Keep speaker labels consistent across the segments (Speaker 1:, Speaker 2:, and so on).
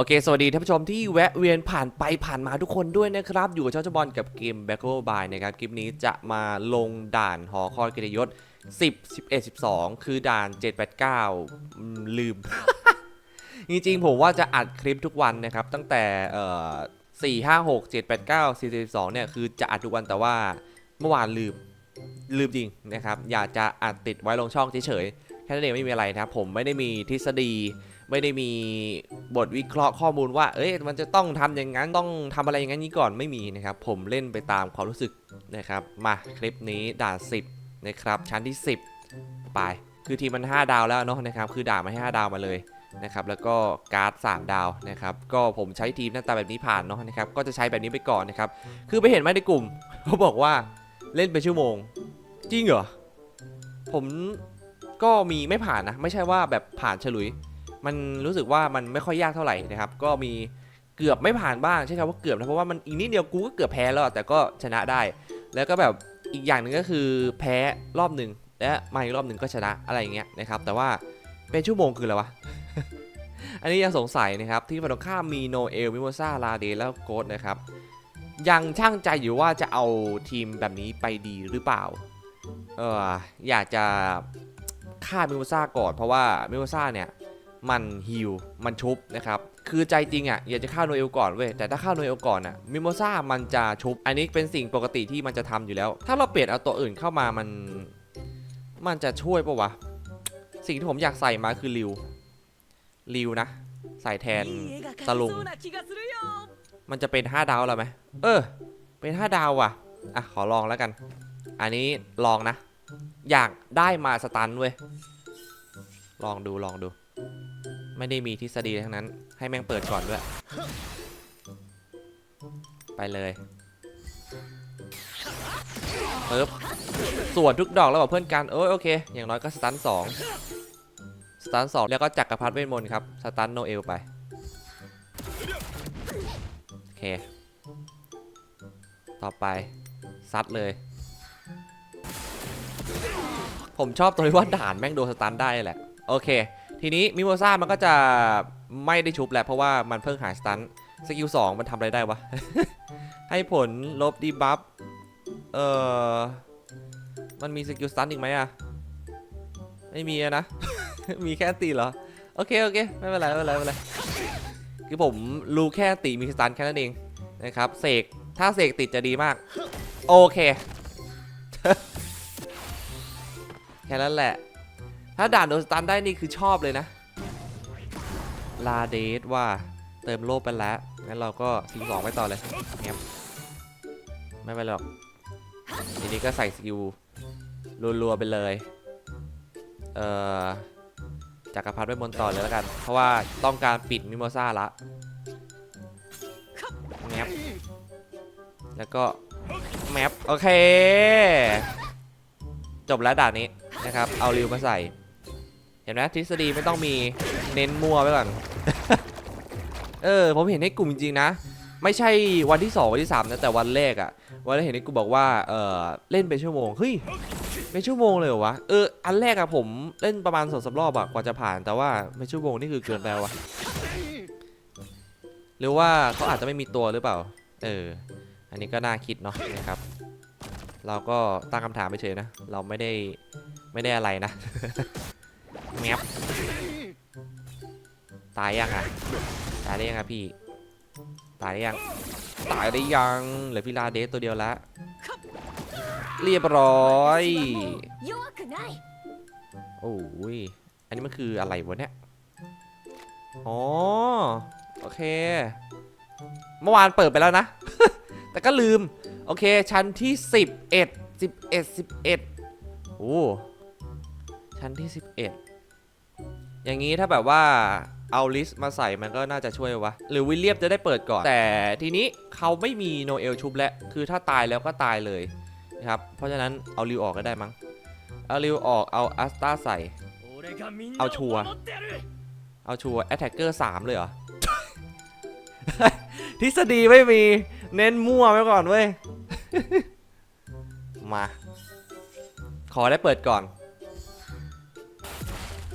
Speaker 1: โอเค สวัสดีท่านผู้ชมที่แวะเวียนผ่านไปผ่านมาทุกคนด้วยนะครับ อยู่กับเจ้าเจ้าบอลกับเกม Battle by นะครับ คลิปนี้จะมาลงด่านหอคอยเกียรติยศ 10 11 12 คือด่าน 789 ลืม จริงๆ ผมว่าจะอัดคลิปทุกวันนะครับ ตั้งแต่เอ่อ4 5 6 7 8 9 4 12 เนี่ย คือจะอัดทุกวันแต่ว่าเมื่อวานลืม ลืมจริงนะครับ อยากจะอัดติดไว้ลงช่องเฉยๆ แค่นั้นเองไม่มีอะไรนะครับ ผมไม่ได้มีทฤษฎี ไม่ได้มีบทวิเคราะห์ข้อมูลว่า เอ้ย มันจะต้องทำอย่างนั้น ต้องทำอะไรอย่างนั้นนี้ก่อน ไม่มีนะครับ ผมเล่นไปตามความรู้สึกนะครับ มาคลิปนี้ด่าน10 นะครับ ชั้นที่ 10 ไป คือทีมมัน 5 ดาวแล้วเนาะนะครับ คือด่ามาให้ 5 ดาวมาเลยนะครับ แล้วก็การ์ด 3 ดาวนะครับ ก็ผมใช้ทีมหน้าตาแบบนี้ผ่านเนาะนะครับ ก็จะใช้แบบนี้ไปก่อนนะครับ คือไปเห็นไหมในกลุ่มเขาบอกว่าเล่นเป็นชั่วโมง จริงเหรอ ผมก็มีไม่ผ่านนะ ไม่ใช่ว่าแบบผ่านฉลุย มันรู้สึกว่ามันไม่ค่อยยากเท่าไหร่นะครับ ก็มีเกือบไม่ผ่านบ้างใช่ครับว่าเกือบนะเพราะว่ามันอีกนิดเดียวกูก็เกือบแพ้แล้วแต่ก็ชนะได้ แล้วก็แบบอีกอย่างหนึ่งก็คือแพ้รอบหนึ่งและมาอีกรอบหนึ่งก็ชนะอะไรอย่างเงี้ยนะครับ แต่ว่าเป็นชั่วโมงคืออะไรวะ อันนี้ยังสงสัยนะครับ ที่ฝั่งตรงข้ามมีโนเอลมิโมซาลาเดแล้วโกดนะครับ ยังช่างใจอยู่ว่าจะเอาทีมแบบนี้ไปดีหรือเปล่า เอออยากจะฆ่ามิโมซาก่อนเพราะว่ามิโมซาเนี่ย มันฮิลมันชุบนะครับคือใจจริงอะอยากจะฆ่าโนเอลก่อนเว้ยแต่ถ้าฆ่าโนเอลก่อนอะมิโมซ่ามันจะชุบ อันนี้เป็นสิ่งปกติที่มันจะทำอยู่แล้ว ถ้าเราเปลี่ยนเอาตัวอื่นเข้ามามัน มันจะช่วยปะวะ สิ่งที่ผมอยากใส่มาคือริวริวนะ ใส่แทนตะลุง มันจะเป็น 5 ดาวแล้วไหมเออ เป็น 5 ดาวว่ะอะขอลองแล้วกัน อันนี้ลองนะ อยากได้มาสตันเว้ยลองดูลองดู ไม่ได้มีทฤษฎีทั้งนั้น ให้แม่งเปิดก่อนด้วย ไปเลยปึ๊บส่วนทุกดอกแล้วบอกเพื่อนกันเอ้ยโอเค อย่างน้อยก็สตันสองสตันสองแล้วก็จักรพรรดิเวทมนต์ครับ สตันโนเอลไป โอเค ต่อไป ซัดเลย ผมชอบตรงที่ว่าด่านแม่งโดนสตันได้แหละ โอเค ทีนี้มิโมซ่ามันก็จะไม่ได้ชุบแหละเพราะว่ามันเพิ่งหายสตันสกิลสองมันทำอะไรได้วะ ให้ผลลบดีบัฟเอ่อ มันมีสกิลสตันอีกไหมอะไม่มีนะ มีแค่ตีเหรอ โอเค โอเค ไม่เป็นไร ไม่เป็นไร ไม่เป็นไร คือผมรู้แค่ตีมีสตันแค่นั้นเองนะครับ เสก ถ้าเสกติดจะดีมาก โอเค แค่นั้นแหละ ถ้าด่านโดนสตันได้นี่คือชอบเลยนะ ลาเดสว่าเติมโลบไปแล้ว งั้นเราก็ทีสองไปต่อเลยเงียไม่ไปนหรอก ทีนี้ก็ใส่สกิลรัวๆไปเลย เอ่อจักรพรรดิไว้บนต่อเลยแล้วกัน เพราะว่าต้องการปิดมิโมซ่าละแมปแล้วก็แมปโอเค จบแล้วด่านนี้นะครับ เอาริวมาใส่ ห็นไหมทฤษฎีไม่ต้องมีเน้นมั่วไว้ก่อน เออผมเห็นในกลุ่มจริงๆนะ ไม่ใช่วันที่2วันที่3นะแต่วันแรกอะวันแรกเห็นในกลุ่มบอกว่าเออเล่นเป็นชั่วโมงเฮ้ยเป็นชั่วโมงเลยเหรอวะเอออันแรกอะผมเล่นประมาณสองสามรอบอะกว่าจะผ่านแต่ว่าเป็นชั่วโมงนี่คือเกินไปวะหรือว่าเขาอาจจะไม่มีตัวหรือเปล่า เออ อันนี้ก็น่าคิดเนาะนะครับ เราก็ตั้งคำถามไปเฉยนะ เราไม่ได้ไม่ได้อะไรนะ แมปตายยังอะ ตายได้ยังอะพี่ ตายได้ยัง ตายได้ยังเหลือพี่ลาเดสตัวเดียวละ เรียบร้อย โอ้ย อันนี้มันคืออะไรวะเนี่ย อ๋อ โอเค เมื่อวานเปิดไปแล้วนะ แต่ก็ลืม โอเค ชั้นที่ 11 11 11 โอ้ ชั้นที่ 11 อย่างนี้ถ้าแบบว่าเอาลิสต์มาใส่มันก็น่าจะช่วยวะ หรือวิลเลียมจะได้เปิดก่อน แต่ทีนี้เขาไม่มีโนเอลชุบแล้ว คือถ้าตายแล้วก็ตายเลยนะครับ เพราะฉะนั้นเอาริวออกก็ได้มั้ง เอาริวออก เอาอัสตาใส่
Speaker 2: เอาชัว
Speaker 1: เอาชัวแอตแทกเกอร์สามเลยเหรอ ทฤษฎีไม่มี เน้นมั่วไว้ก่อนเว้ย มา ขอได้เปิดก่อน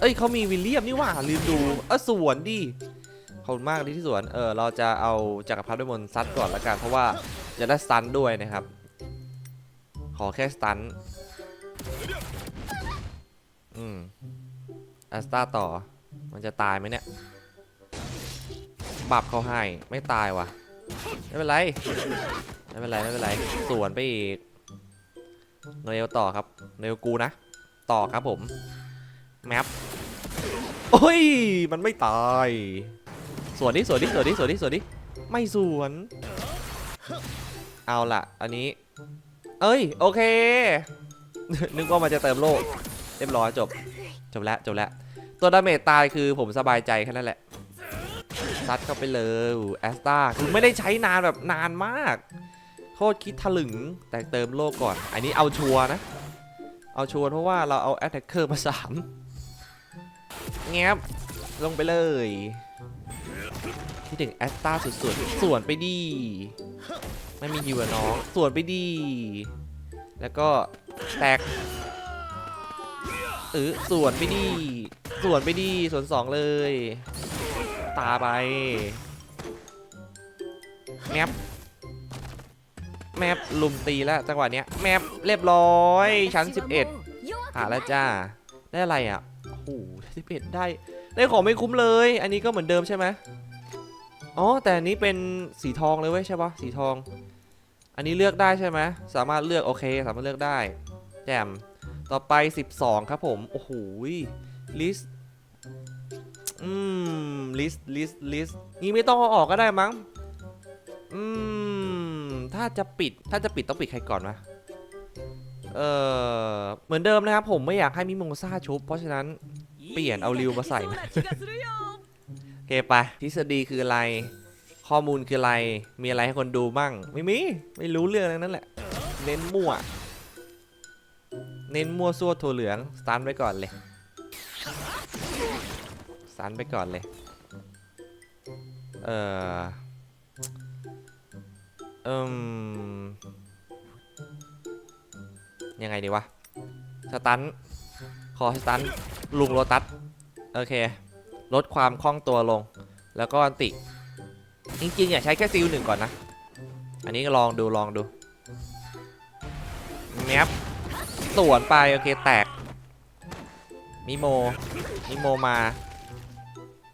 Speaker 1: เอ้ยเขามีวิลเลียมนี่หว่าลืมดูเออสวนดิขอบคุณมากที่สวนเออเราจะเอาจักรพรรดิด้วยมนซัดก่อนละกันเพราะว่าจะได้สตันด้วยนะครับ ขอแค่สตันอืมอัสตาต่อ มันจะตายไหมเนี่ยบับเขาให้ไม่ตายว่ะไม่เป็นไรไม่เป็นไรไม่เป็นไรสวนไปอีกโนเอลต่อครับโนเอลกูนะ ต่อครับผม แมปโอ้ย มันไม่ตาย สวนดิสวนดิสวนดิสวนดิสวนดิไม่สวน เอาล่ะ อันนี้ เอ้ย โอเค นึกว่ามันจะเติมโลกเรียบร้อยจบ จบแล้ว จบแล้ว ตัวดาเมจตายคือผมสบายใจแค่นั้นแหละ ซัดเข้าไปเลยแอสตาคือไม่ได้ใช้นานแบบนานมาก โคตรคิดถลึง แต่เติมโลกก่อน อันนี้เอาชัวร์นะ เอาชัวร์เพราะว่าเราเอาแอตแทคเกอร์มาสาม แงบลงไปเลยคิดถึงแอสตาสุดๆ ส่วนไปดี ไม่มีฮิวน้อง ส่วนไปดี แล้วก็แตกเออส่วนไปดี ส่วนไปดี ส่วนสองเลย ตาไปแมปแมปลุมตีแล้วจังหวะเนี้ยแมปเรียบร้อยชั้น 11หาแล้วจ้า ได้อะไรอะ หสิบเอ็ดได้ได้ของไม่คุ้มเลย อันนี้ก็เหมือนเดิมใช่ไหมอ๋อแต่อันนี้เป็นสีทองเลยเว้ยใช่ปะสีทอง อันนี้เลือกได้ใช่ไหมสามารถเลือกโอเค สามารถเลือกได้แจมต่อไป 12 ครับผมโอ้โหลิสอืมลิสลิสลิสนี่ไม่ต้องเอาออกก็ได้มั้งอืมถ้าจะปิดถ้าจะปิดต้องปิดใครก่อนวะ เออเหมือนเดิมนะครับผมไม่อยากให้มิโมซาชุบ เพราะฉะนั้นเปลี่ยนเอาริวมาใส่โอเคไปทฤษฎีคืออะไร ข้อมูลคืออะไร มีอะไรให้คนดูบ้างไม่มีไม่รู้เรื่องนั้นแหละ เน้นมั่ว เน้นมั่วซั่วถั่เหลืองสตาร์ทไว้ก่อนเลยสตาร์ทไปก่อนเลย เออเอ่ม ไงดีวะ สตันขอสตัน ลุงโรตัส โอเค ลดความคล่องตัวลง แล้วก็อันติ จริงๆอย่าใช้แค่ซิลหนึ่งก่อนนะ อันนี้ลองดูลองดูแมปสวนไป โอเค แตก มิโม มิโมมา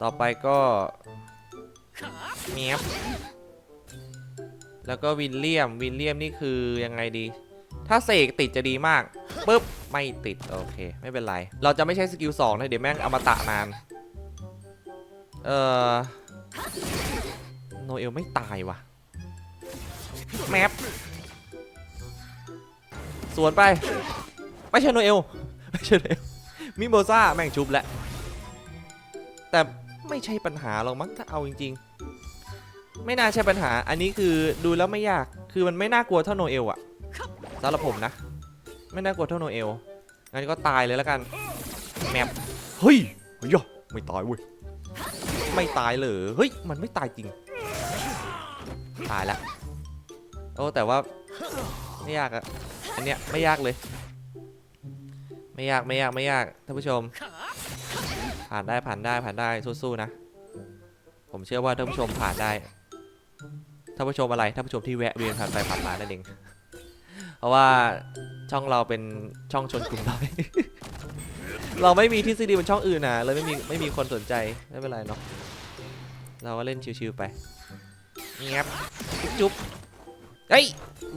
Speaker 1: ต่อไปก็แมปแล้วก็วินเลียม วินเลียมนี่คือยังไงดี ถ้าเสกติดจะดีมากปุ๊บไม่ติดโอเค ไม่เป็นไร เราจะไม่ใช้สกิล2นะเดี๋ยวแม่งเอามาตะนาน เออโนเอลไม่ตายว่ะแมปสวนไป ไม่ใช่โนเอลไม่ใช่โนเอลมิโมซ่าแม่งชุบแหละ แต่ไม่ใช่ปัญหาหรอกมั้งถ้าเอาจริง ๆ ไม่น่าใช่ปัญหาอันนี้คือดูแล้วไม่ยากคือมันไม่น่ากลัวเท่าโนเอลอะ สำหรับผมนะ ไม่น่ากลัวเท่าโนเอลงั้นก็ตายเลยแล้วกันแมปเฮ้ยเฮ้ยไม่ตายเว้ยไม่ตายเลยเฮ้ยมันไม่ตายจริง ตายละโอ้แต่ว่าไม่ยากอะอันเนี้ยไม่ยากเลย ไม่ยากไม่ยากไม่ยากท่านผู้ชม ผ่านได้ผ่านได้ผ่านได้สู้ๆนะ ผมเชื่อว่าท่านผู้ชมผ่านได้ท่านผู้ชมอะไรท่านผู้ชมที่แวะเวียนผ่านไปผ่านมานั่นเอง เพราะว่าช่องเราเป็นช่องชนกลุ่มน้อยเราไม่มีทฤษฎีบนช่องอื่นนะเลยไม่มีไม่มีคนสนใจไม่เป็นไรเนาะเราก็เล่นชิวๆไปเงียบจุ๊บเฮ้ย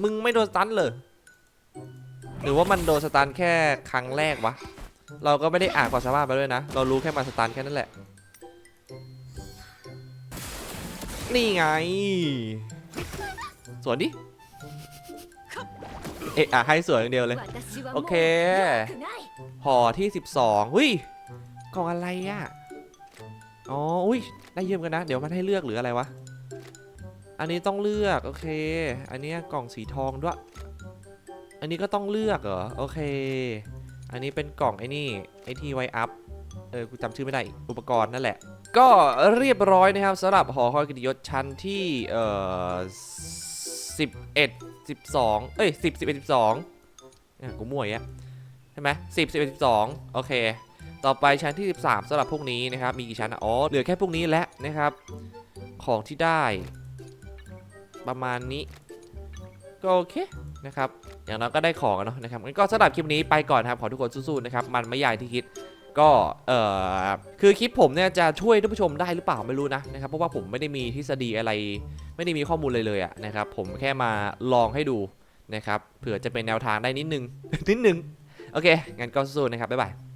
Speaker 1: มึงไม่โดนสตันเลยหรือว่ามันโดนสตันแค่ครั้งแรกวะเราก็ไม่ได้อ่านความสามารถไปด้วยนะ เรารู้แค่มาสตันแค่นั้นแหละ นี่ไง สวนดิ เอะอะให้สวยอย่างเดียวเลย
Speaker 3: โอ
Speaker 1: โอ
Speaker 3: เค
Speaker 1: เค ห่อที่ 12หุ้ยกล่องอะไรอะ อ๋อ อุ้ยได้เยี่ยมกันนะ เดี๋ยวมันให้เลือกหรืออะไรวะ อันนี้ต้องเลือก โอเค อันเนี้ยกล่องสีทองด้วย อันนี้ก็ต้องเลือกเหรอ โอเค อันนี้เป็นกล่องไอ้นี่ ไอ้ที่ไว้อัพ เออ กูจำชื่อไม่ได้ อุปกรณ์นั่นแหละ ก็เรียบร้อยนะครับสำหรับหอคอยกิตยศชั้นที่ เอ่อ11 12 เอ้ย 10 11 12เนี่ยกูมั่วอีกแล้วใช่ไหมสิบสิบเอ็ดสิบสองโอเค ต่อไปชั้นที่ 13สำหรับพวกนี้นะครับ มีกี่ชั้นอ๋อ เหลือแค่พวกนี้แหละนะครับ ของที่ได้ ประมาณนี้ ก็โอเคนะครับ อย่างน้อยก็ได้ของเนาะนะครับงั้นก็สำหรับคลิปนี้ไปก่อนครับ ขอทุกคนสู้ๆนะครับ มันไม่ยากที่คิดก็เอ่อคือคลิปผมเนี่ยจะช่วยท่านผู้ชมได้หรือเปล่าไม่รู้นะนะครับเพราะว่าผมไม่ได้มีทฤษฎีอะไร ไม่ได้มีข้อมูลเลยเลยอะนะครับ ผมแค่มาลองให้ดูนะครับ เผื่อจะเป็นแนวทางได้นิดนึง นิดนึง โอเค งั้นก็สู้ๆนะครับ บ๊ายบาย